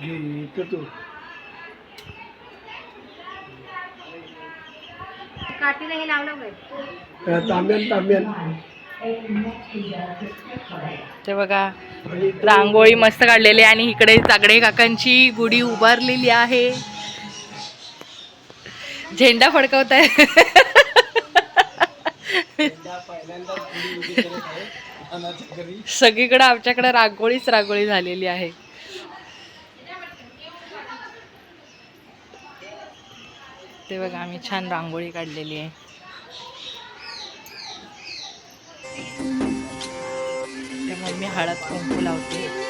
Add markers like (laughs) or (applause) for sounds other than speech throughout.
घे तू. काठीने हे लावलं काय अं, तांब्यान तांब्यान. ते बघा रांगोळी मस्त काढलेली आहे आणि इकडे चागडे काकांची गुढी उभारलेली आहे. झेंडा फडकवत आहे (laughs) सगळीकडे आमच्याकडे रांगोळीच रांगोळी झालेली आहे. ते बघा आम्ही छान रांगोळी काढलेली आहे. मम्मी हळद कुंकू लावते.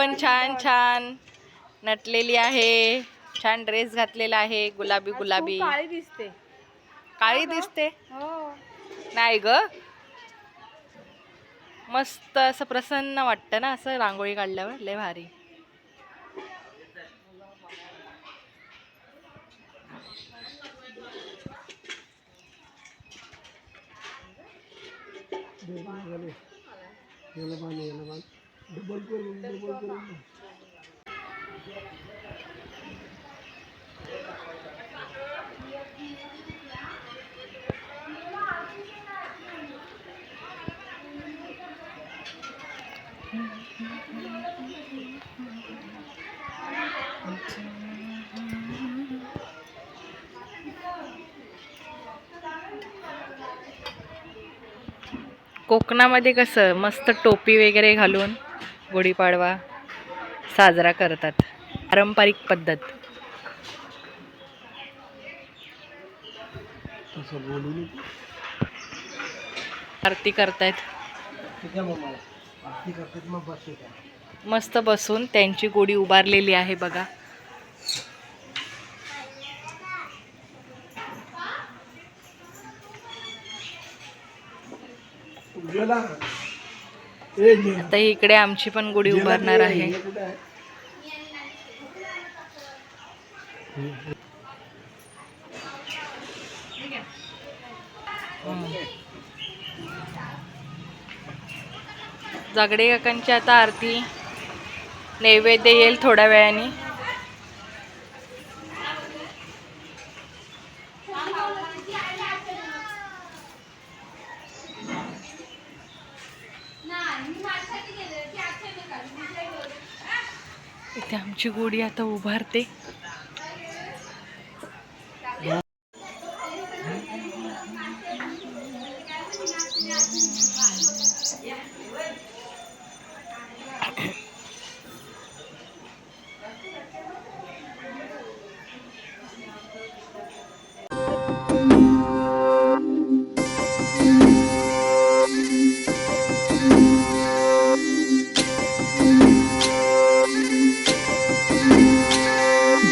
पण छान छान. नटलेली आहे. छान ड्रेस घातलेला आहे. गुलाबी गुलाबी. काळी दिसते. काळी दिसते? हो. नाही ग. मस्त असं प्रसन्न वाटतं ना असं रांगोळी काढल्यावर. लय भारी. याला डबल करून डबल करून. कोकणामध्ये कसं? मस्त टोपी वगैरे घालून? गुढीपाडवा साजरा करतात. पारंपरिक पद्धत. आरती करतायत. मस्त बसून त्यांची गुढी उभारलेली आहे बघा. जे आता इकडे आमची पण गुढी उभारणार आहे? जागडे काकांची आता आरती. नैवेद्य येईल थोड्या वेळाने. इथे आमची गोडी आता उभारते.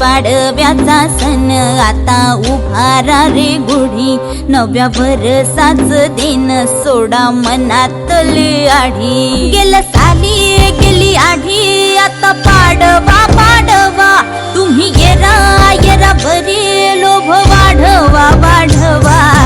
पाडव्याचा सण. आता उभारा रे गुढी. नव्या भरसाच दिन. सोडा मनातले आढी. गेल साली गेली आढी. आता पाडवा पाडवा. तुम्ही येरा येरा भरी लोभ वाढवा वाढवा.